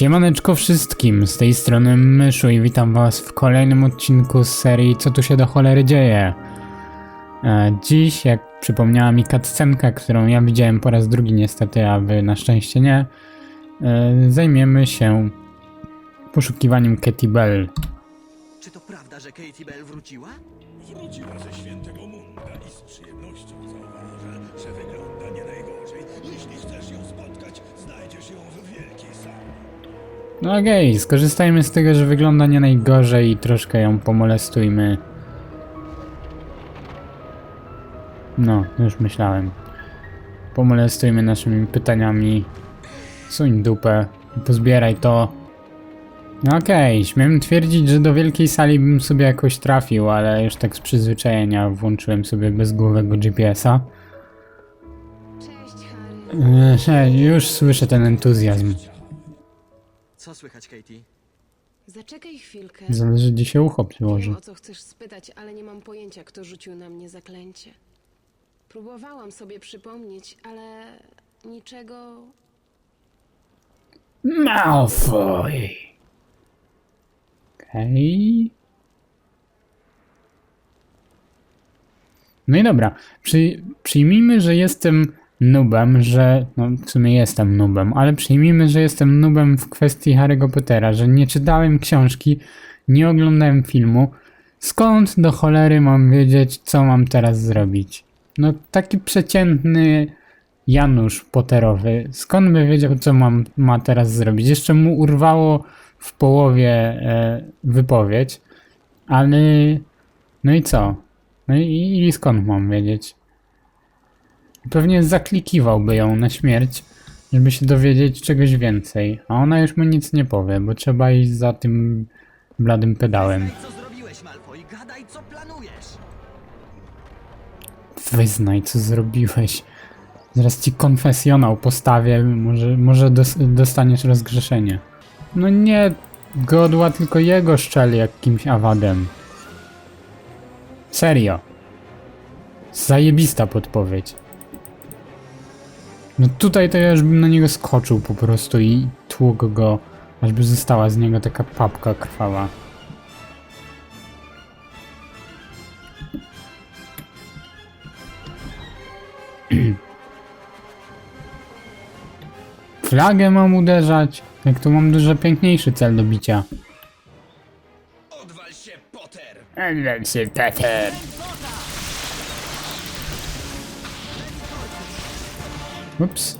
Siemaneczko wszystkim, z tej strony Myszu i witam was w kolejnym odcinku z serii Co tu się do cholery dzieje. E, Dziś, jak przypomniała mi cutscenka, którą ja widziałem po raz drugi niestety, a wy na szczęście nie, e, zajmiemy się poszukiwaniem Katy Bell. Czy to prawda, że Katie Bell wróciła? Wróciła ze świętego Munda i z przyjemnością No okej, skorzystajmy z tego, że wygląda nie najgorzej i troszkę ją pomolestujmy. No, już myślałem. Pomolestujmy naszymi pytaniami. Suń dupę, pozbieraj to. No okej, śmiem twierdzić, że do wielkiej sali bym sobie jakoś trafił, ale już tak z przyzwyczajenia włączyłem sobie bezgłowego GPS-a. Cześć, Harry. Że już słyszę ten entuzjazm. Co słychać, Katie? Zaczekaj chwilkę. Zależy, gdzie się ucho przyłoży. Wiem, o co chcesz spytać, ale nie mam pojęcia, kto rzucił na mnie zaklęcie. Próbowałam sobie przypomnieć, ale niczego. Malfoy. Okej. No i dobra. Przy, przyjmijmy, że jestem nubem, że. No, w sumie jestem nubem, ale przyjmijmy, że jestem nubem w kwestii Harry'ego Pottera, że nie czytałem książki, nie oglądałem filmu. Skąd do cholery mam wiedzieć, co mam teraz zrobić? No, taki przeciętny Janusz Potterowy, skąd by wiedział, co mam, ma teraz zrobić? Jeszcze mu urwało w połowie e, wypowiedź, ale no i co? No i, i skąd mam wiedzieć? Pewnie zaklikiwałby ją na śmierć, żeby się dowiedzieć czegoś więcej, a ona już mu nic nie powie, bo trzeba iść za tym bladym pedałem. Gadaj, co zrobiłeś, Malfoy! Gadaj, co planujesz! Wyznaj, co zrobiłeś. Zaraz ci konfesjonał postawię, może, może dos dostaniesz rozgrzeszenie. No nie godła, tylko jego szczeli jakimś awadem. Serio. Zajebista podpowiedź. No tutaj to ja już bym na niego skoczył po prostu i tłukł go, aż by została z niego taka papka krwawa. Flagę mam uderzać? Jak tu mam dużo piękniejszy cel do bicia. Odwal się, Potter! Elwem się Peter. Ups.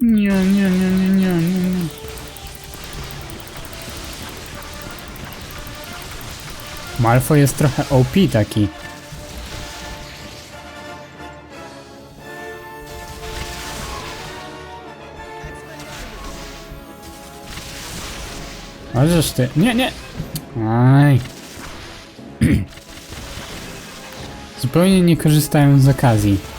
Nie, nie, nie, nie, nie, nie, nie. Malfo jest trochę OP taki. Możesz ty. Nie, nie. Aj. Zupełnie nie korzystają z okazji.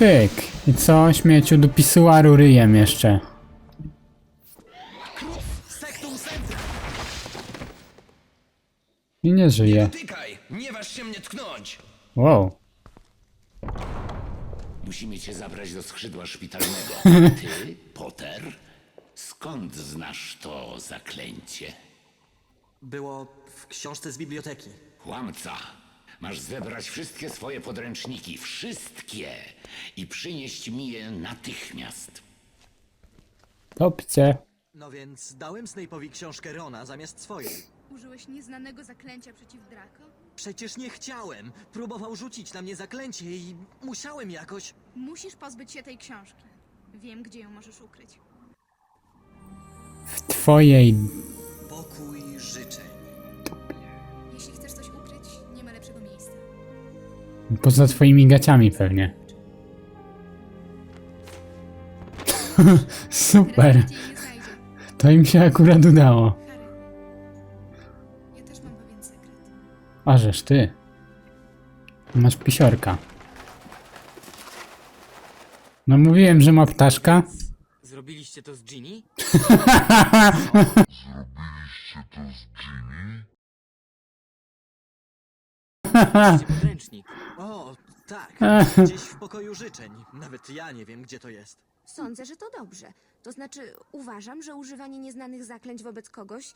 Pyk. I co? Śmieciu do pisuaru ryjem jeszcze. I nie żyje. Nie waż się mnie tknąć! Wow. Musimy cię zabrać do skrzydła szpitalnego. Ty, Potter? Skąd znasz to zaklęcie? Było w książce z biblioteki. Kłamca! Masz zebrać wszystkie swoje podręczniki, wszystkie, i przynieść mi je natychmiast. Topcie. No więc dałem Snape'owi książkę Rona zamiast swojej. Użyłeś nieznanego zaklęcia przeciw Draco? Przecież nie chciałem! Próbował rzucić na mnie zaklęcie i musiałem jakoś... Musisz pozbyć się tej książki. Wiem, gdzie ją możesz ukryć. W twojej... Pokój życzeń. Jeśli chcesz Poza twoimi gaciami pewnie. Super. To im się akurat udało. Ja też mam pewien sekret. A żeż ty. Masz pisiorka. No mówiłem, że ma ptaszka. Zrobiliście to z Ginny? podręcznik. O, tak. Gdzieś w pokoju życzeń. Nawet ja nie wiem, gdzie to jest. Sądzę, że to dobrze. To znaczy, uważam, że używanie nieznanych zaklęć wobec kogoś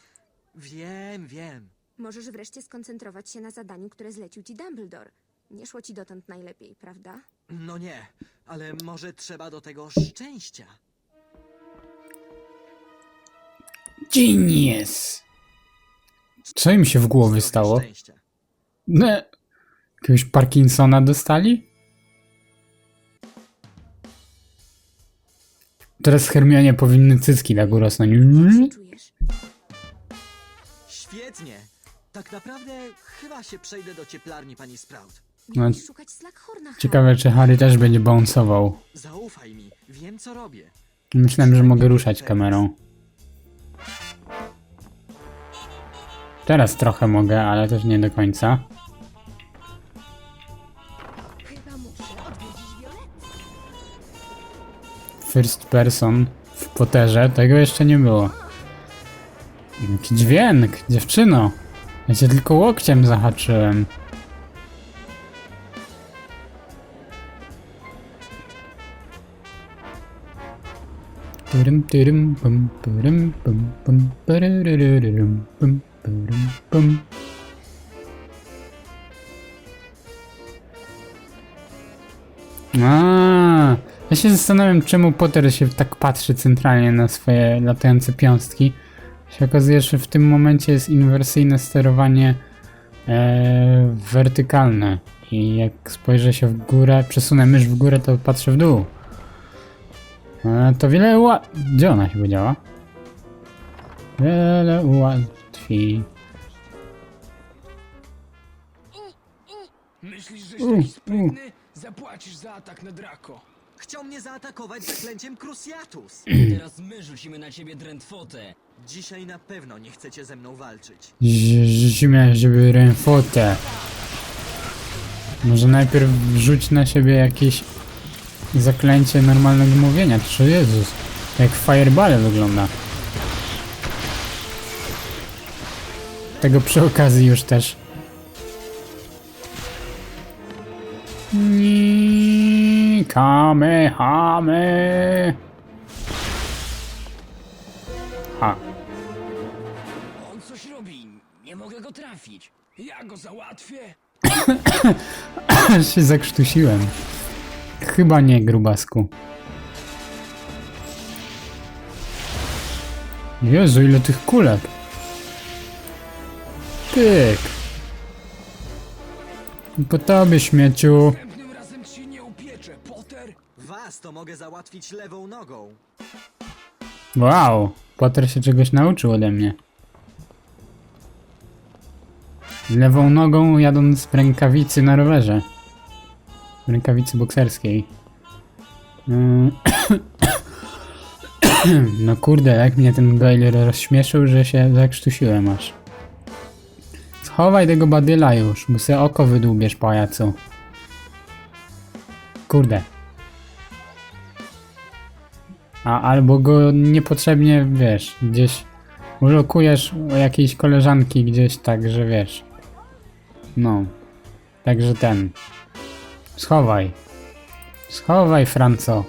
Wiem, wiem. możesz wreszcie skoncentrować się na zadaniu, które zlecił ci Dumbledore. Nie szło ci dotąd najlepiej, prawda? No nie, ale może trzeba do tego szczęścia. Genius! Co im się w głowie Trochę stało? szczęścia. No, jakiegoś Parkinsona dostali? Teraz Hermionie powinny cycki tak urosnąć. Czujesz? Świetnie. Tak naprawdę chyba się przejdę do cieplarni pani Sprout. Miałeś szukać Slackhorna, Harry. Ciekawe, czy Harry też będzie bounceował. Zaufaj mi, wiem co robię. Myślałem, że mogę ruszać kamerą. Teraz trochę mogę, ale też nie do końca. First person w Potterze, tego jeszcze nie było. Jaki dźwięk, dziewczyno. Ja cię tylko łokciem zahaczyłem. A, ja się zastanawiam, czemu Potter się tak patrzy centralnie na swoje latające piąstki. Się okazuje, że w tym momencie jest inwersyjne sterowanie e, wertykalne. I jak spojrzę się w górę, przesunę mysz w górę, to patrzę w dół. E, to wiele ła... Gdzie ona się podziała? Wiele ułatwi. Myślisz, że U, jesteś sprytny? Zapłacisz za atak na Draco. Chciał mnie zaatakować zaklęciem Cruciatus. Teraz my rzucimy na ciebie drętwotę. Dzisiaj na pewno nie chcecie ze mną walczyć. Rzucimy, żeby ręfotę. Może najpierw rzuć na siebie jakieś zaklęcie normalnego mówienia. Czy Jezus, jak w Fireball wygląda. Tego przy okazji już też. Kamehame. Ha. On coś robi. Nie mogę go trafić. Ja go załatwię. się zakrztusiłem. Chyba nie, grubasku. Jezu, ile tych kulek. Pyk. Po tobie, śmieciu. To mogę załatwić lewą nogą. Wow, Potter się czegoś nauczył ode mnie. Lewą nogą jadąc w rękawicy na rowerze. W rękawicy bokserskiej. Mm. No kurde, jak mnie ten Goyle rozśmieszył, że się zakrztusiłem aż. Schowaj tego badyla już, bo sobie oko wydłubiesz, pajacu. Kurde. A albo go niepotrzebnie, wiesz, gdzieś ulokujesz u jakiejś koleżanki gdzieś tak, że wiesz. No. Także ten. Schowaj. Schowaj, Franco.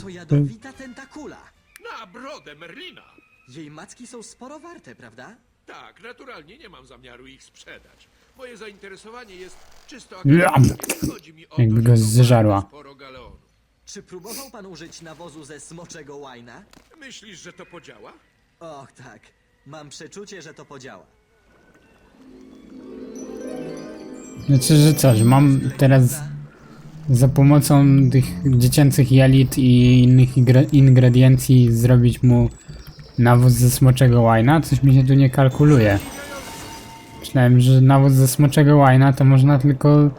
To jadowita tentakula. Na brodę Merlina! Jej macki są sporo warte, prawda? Tak, naturalnie nie mam zamiaru ich sprzedać. Moje zainteresowanie jest czysto akademickie. Chodzi mi o Jakby go że zżarła. sporo galeonów. Czy próbował pan użyć nawozu ze smoczego łajna? Myślisz, że to podziała? Och tak, mam przeczucie, że to podziała. Znaczy, że co, że mam teraz za pomocą tych dziecięcych jelit i innych ingre- ingrediencji zrobić mu nawóz ze smoczego łajna? Coś mi się tu nie kalkuluje. Myślałem, że nawóz ze smoczego łajna to można tylko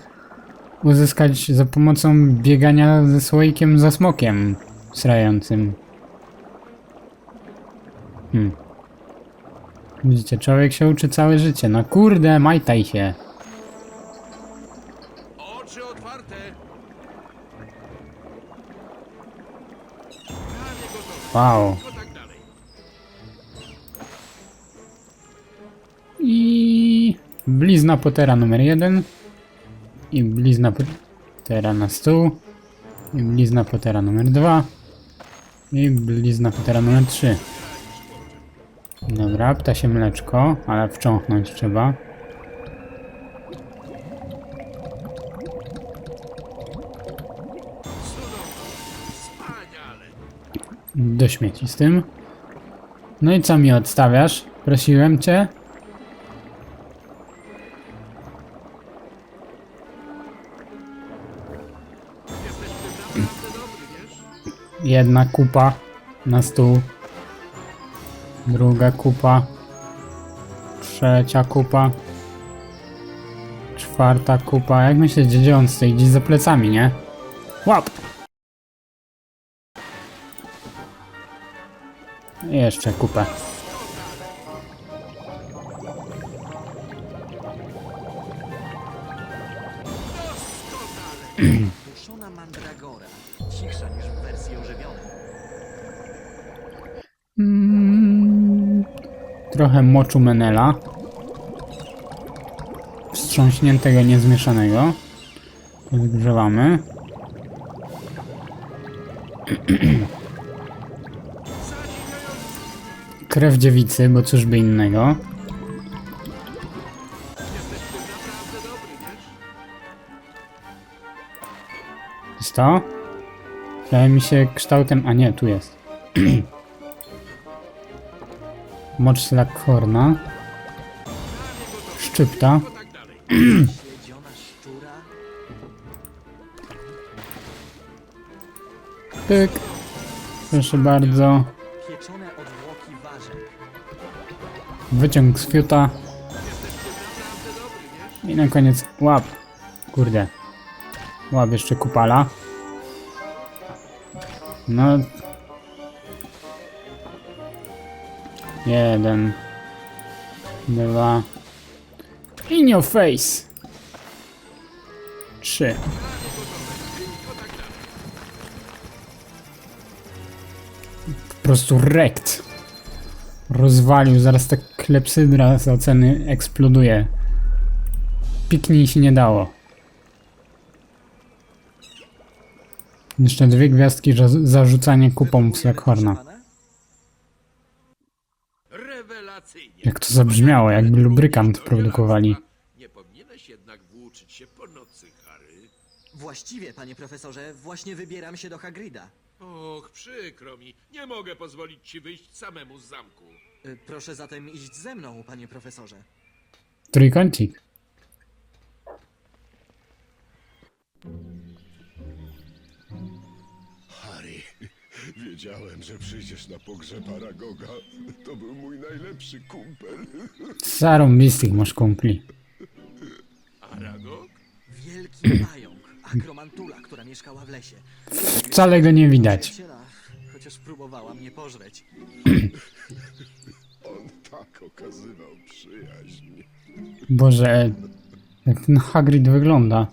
uzyskać za pomocą biegania ze słoikiem za smokiem srającym. Hmm. Widzicie, człowiek się uczy całe życie. No kurde, majtaj się. Wow. I blizna Pottera numer jeden. I blizna Pottera na stół. I blizna Pottera numer dwa. I blizna Pottera numer trzy. Dobra, ptasie mleczko, ale wcząchnąć trzeba. Do śmieci z tym. No i co mi odstawiasz? Prosiłem cię. Jedna kupa na stół. Druga kupa. Trzecia kupa. Czwarta kupa. Jak myślisz, gdzie on stoi? Gdzieś za plecami, nie? Łap! Jeszcze kupę. Duszona mandragora. Cichsza niż w wersji ożywionej. Mm, trochę moczu menela. Wstrząśniętego, niezmieszanego. Zgrzewamy. Krew dziewicy, bo cóż by innego. Jest to? Wydaje mi się kształtem... A nie, tu jest. Mocz Slackhorna. Szczypta. Pyk. Proszę bardzo. Wyciąg z fiuta. I na koniec łap. Kurde. Łap jeszcze kupala. No. Jeden. Dwa. In your face. Trzy. Po prostu rekt. Rozwalił, zaraz ta klepsydra z oceny eksploduje. Piknij się nie dało. Jeszcze dwie gwiazdki za zarzucanie kupą w Slackhorna. Jak to zabrzmiało, jakby lubrykant produkowali. Nie powinieneś jednak włóczyć się po nocy, Harry. Właściwie, panie profesorze, właśnie wybieram się do Hagrida. Och, przykro mi. Nie mogę pozwolić ci wyjść samemu z zamku. Y, Proszę zatem iść ze mną, panie profesorze. Trójkącik. Harry, wiedziałem, że przyjdziesz na pogrzeb Aragoga. To był mój najlepszy kumpel. Zarąbistych masz kumpli. Aragog? Wielki pająk, akromantula, która mieszkała w lesie. Wcale go nie widać. Przyjaciela, chociaż próbowała mnie pożreć. On tak okazywał przyjaźń. Boże, jak ten Hagrid wygląda.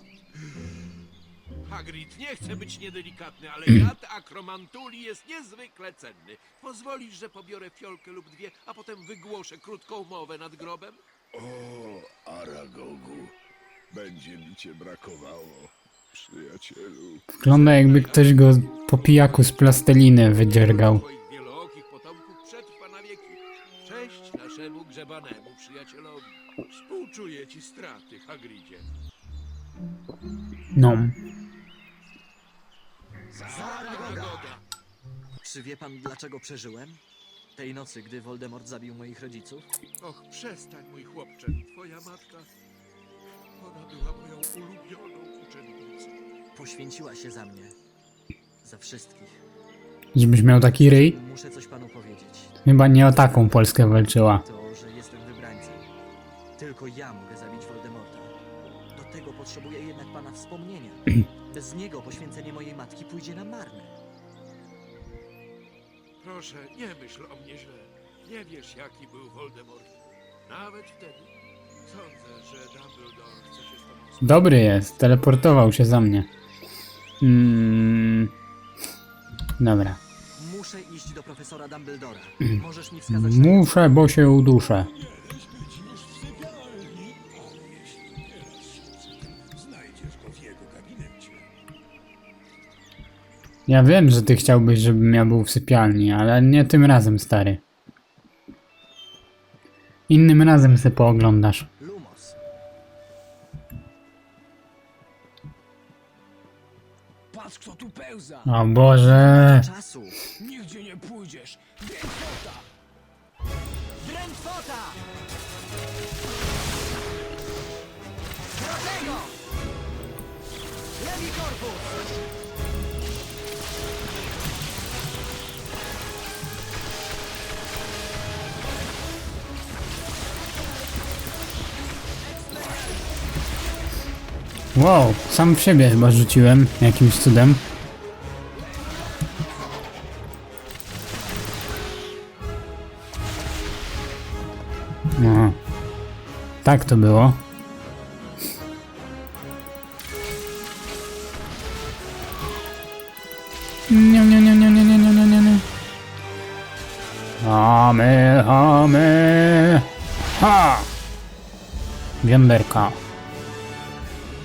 Hagrid nie chce być niedelikatny, ale jad akromantuli jest niezwykle cenny. Pozwolisz, że pobiorę fiolkę lub dwie, a potem wygłoszę krótką mowę nad grobem? O, Aragogu, będzie mi cię brakowało, przyjacielu. Wygląda jakby ktoś go po pijaku z plasteliny wydziergał. Twoich wielookich potomków przetrwa na wieki. Cześć naszemu grzebanemu przyjacielowi. Współczuję ci straty, Hagridzie. No. Aragoga! Czy wie pan, dlaczego przeżyłem? Tej nocy, gdy Voldemort zabił moich rodziców? Och, przestań, mój chłopcze. Twoja matka... Ona była moją ulubioną. Poświęciła się za mnie. Za wszystkich. Żebyś miał taki ryj? Muszę coś panu powiedzieć. Chyba nie o taką Polskę walczyła. To, że jestem wybrańcem. Tylko ja mogę zabić Voldemorta. Do tego potrzebuję jednak pana wspomnienia. Bez niego poświęcenie mojej matki pójdzie na marne. Proszę, nie myśl o mnie źle. Nie wiesz, jaki był Voldemort. Nawet wtedy. Sądzę, że Dumbledore chce się z tobą. Dobry jest, teleportował się za mnie. Mm. Dobra. Muszę iść do profesora Dumbledora. Możesz mi wskazać Muszę, bo się uduszę. Znajdziesz go w jego gabinecie. Ja wiem, że ty chciałbyś, żebym ja był w sypialni, ale nie tym razem, stary. Innym razem se pooglądasz. O Boże! Czasu. Nigdzie nie pójdziesz! Drętwota! Drętwota! Lewi korpus! Wow, sam w siebie chyba rzuciłem jakimś cudem. Tak to było. Nie, nie, nie, nie, nie, nie, nie, nie, nie, nie. Hamy, hamy. Ha! Wianderka.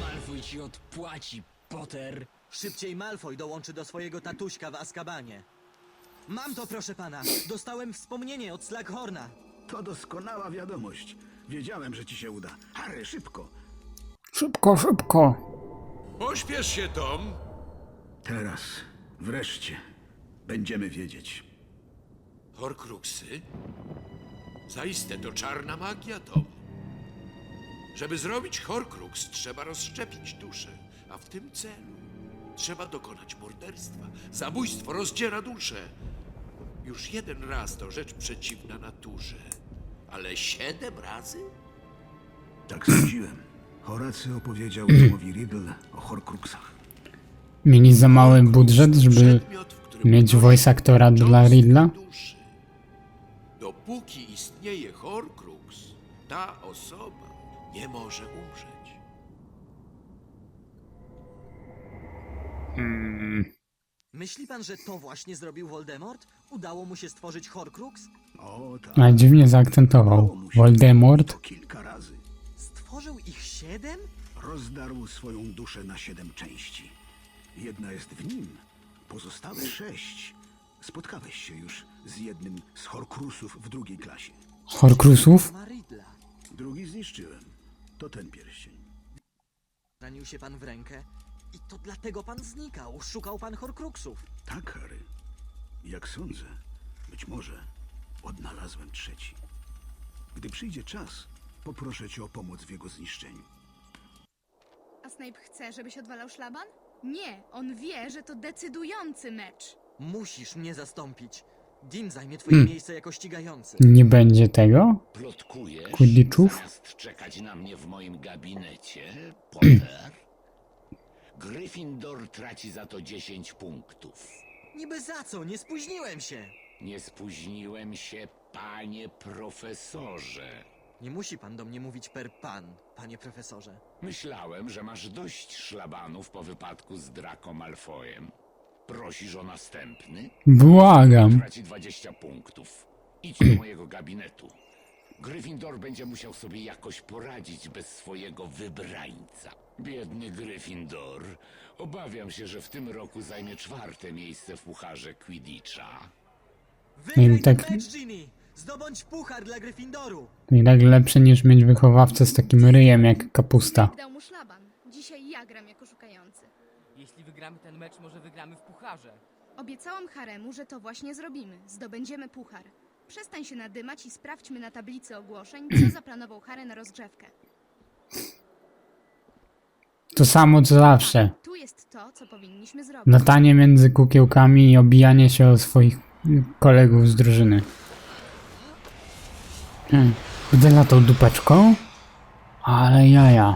Malfoy ci odpłaci, Potter. Szybciej Malfoy dołączy do swojego tatuśka w Azkabanie. Mam to, proszę pana. Dostałem wspomnienie od Slughorna. To doskonała wiadomość. Wiedziałem, że ci się uda. Harry, szybko. Szybko, szybko. Pośpiesz się, Tom. Teraz, wreszcie, będziemy wiedzieć. Horcruxy? Zaiste to czarna magia, Tom. Żeby zrobić Horcrux, trzeba rozszczepić duszę, a w tym celu trzeba dokonać morderstwa. Zabójstwo rozdziera duszę. Już jeden raz to rzecz przeciwna naturze, ale siedem razy? Tak sądziłem. Horacy opowiedział Tomowi Riddle o Horcruxach. Mieli za mały budżet, żeby Przedmiot, w którym mieć voice aktora dla duszy. Dopóki istnieje Horcrux, ta osoba nie może umrzeć. Myśli pan, że to właśnie zrobił Voldemort? Udało mu się stworzyć Horcrux? O. A dziwnie zaakcentował. Voldemort. Kilka razy. Stworzył ich siedem? Rozdarł swoją duszę na siedem części. Jedna jest w nim, pozostałe sześć. Spotkałeś się już z jednym z Horcrusów w drugiej klasie. Horcrusów? Drugi zniszczyłem. To ten pierścień. Ranił się pan w rękę i to dlatego pan znikał. Szukał pan Horcruxów. Tak, Harry. Jak sądzę, być może odnalazłem trzeci. Gdy przyjdzie czas, poproszę cię o pomoc w jego zniszczeniu. A Snape chce, żebyś odwalał szlaban? Nie, on wie, że to decydujący mecz. Musisz mnie zastąpić. Dim zajmie twoje miejsce jako ścigający. Nie będzie tego? Plotkujesz, Quidditchów? zamiast czekać na mnie w moim gabinecie, Potter? Gryffindor traci za to 10 punktów. Niby za co? Nie spóźniłem się. Nie spóźniłem się, panie profesorze. Nie musi pan do mnie mówić per pan, panie profesorze. Myślałem, że masz dość szlabanów po wypadku z Draco Malfoyem. Prosisz o następny? Błagam. Traci 20 punktów. Idź do mojego gabinetu. Gryffindor będzie musiał sobie jakoś poradzić bez swojego wybrańca. Biedny Gryffindor. Obawiam się, że w tym roku zajmie czwarte miejsce w pucharze Quidditcha. Wygraj tak-! Zdobądź puchar dla Gryffindoru! I tak lepsze niż mieć wychowawcę z takim ryjem jak kapusta. Dał mu szlaban. Dzisiaj ja gram jako szukający. Jeśli wygramy ten mecz, może wygramy w pucharze. Obiecałam Haremu, że to właśnie zrobimy. Zdobędziemy puchar. Przestań się nadymać i sprawdźmy na tablicy ogłoszeń, co zaplanował Harry na rozgrzewkę. To samo co zawsze. Tu jest to, co powinniśmy zrobić. Latanie między kukiełkami i obijanie się o swoich kolegów z drużyny. Hmm. Będę latał dupeczką? Ale jaja.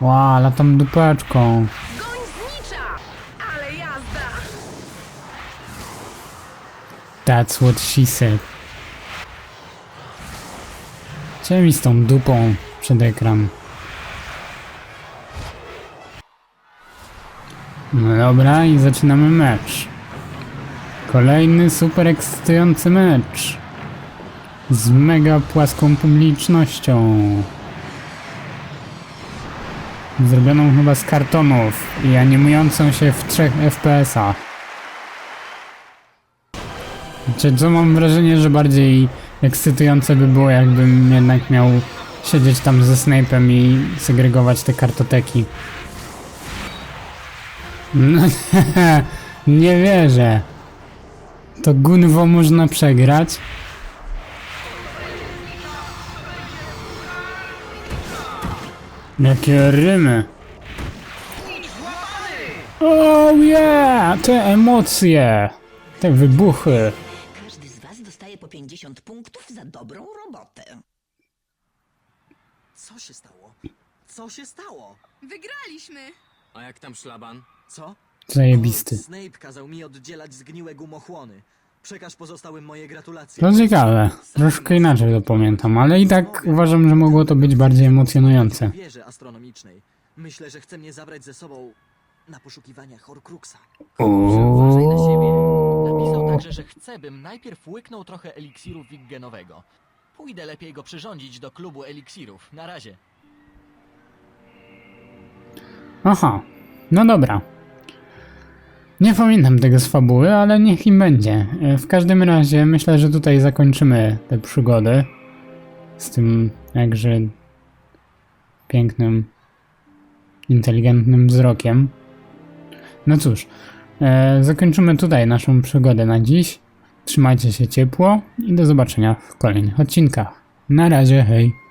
Ła, latam dupeczką. Goń znicza! Ale jazda! That's what she said. Gdzie mi z tą dupą przed ekran? No dobra, i zaczynamy mecz. Kolejny super ekscytujący mecz. Z mega płaską publicznością. Zrobioną chyba z kartonów i animującą się w 3 FPS-ach. Znaczy, co mam wrażenie, że bardziej ekscytujące by było, jakbym jednak miał siedzieć tam ze Snape'em i segregować te kartoteki. No, nie wierzę. To gunwo można przegrać. Jakie rymy. Oh yeah! Te emocje! Te wybuchy. Każdy z was dostaje po 50 punktów za dobrą robotę. Co się stało? Co się stało? Wygraliśmy! A jak tam szlaban? Co? Zajebisty. Snape kazał mi oddzielać zgniłe gumochłony. Przekaż pozostałym moje gratulacje. To ciekawe. Troszkę inaczej to pamiętam, ale i tak uważam, że mogło to być bardziej emocjonujące. wieży astronomicznej. Myślę, że chce mnie zabrać ze sobą na poszukiwania Horcruxa. Uważaj na siebie. Napisał także, że chce, bym najpierw łyknął trochę eliksiru wiggenowego. Pójdę lepiej go przyrządzić do klubu eliksirów. Na razie. Aha, no dobra. Nie pamiętam tego z fabuły, ale niech im będzie. E, W każdym razie myślę, że tutaj zakończymy tę przygodę z tym jakże pięknym, inteligentnym wzrokiem. No cóż, e, zakończymy tutaj naszą przygodę na dziś. Trzymajcie się ciepło i do zobaczenia w kolejnych odcinkach. Na razie, hej!